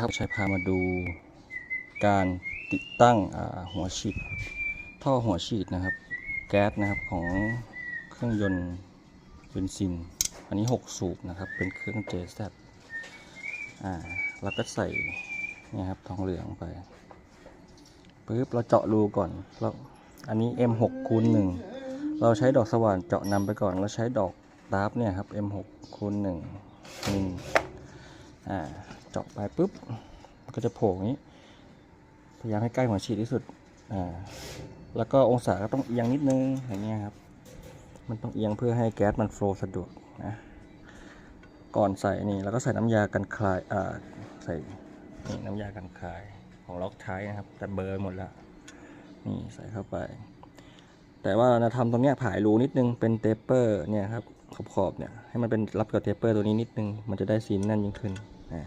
ครับใช้พามาดูการติดตั้งหัวฉีด ท่อหัวฉีดนะครับ แก๊สนะครับของเครื่องยนต์เบนซิน อันนี้ 6 สูบนะครับ เป็นเครื่อง JZ อ่าเราก็ใส่เนี่ยครับทองเหลืองไปปึ๊บเราเจาะรูก่อนแล้วอันนี้ M6 คูณ1เราใช้ดอกสว่านเจาะนำไปก่อน เราใช้ดอกดาร์ฟเนี่ยครับ M6 คูณ1นี่อ่า จาะไปปุ๊บมันก็จะโผล่อย่างนี้ พยายามให้ใกล้หัวฉีดที่สุดอ่าแล้วก็องศาก็ต้องเอียงนิดนึงอย่างเงี้ยครับ มันต้องเอียงเพื่อให้แก๊สมันโฟล์สะดวกนะก่อนใส่นี่แล้วก็ใส่น้ำยากันคลายอ่าใส่นี่น้ำยากันคลายของล็อกใช้นะครับแต่เบอร์หมดล้วนี่ใส่เข้าไป แต่ว่าเราจะทำตรงเนี้ยผายรูนิดนึงเป็นเทปเปอร์เนี่ยครับขอบๆเนี่ยให้มันเป็นรับกับเทปเปอร์ตัวนี้นิดนึงมันจะได้ซีนแน่นยิ่งขึ้นอ่า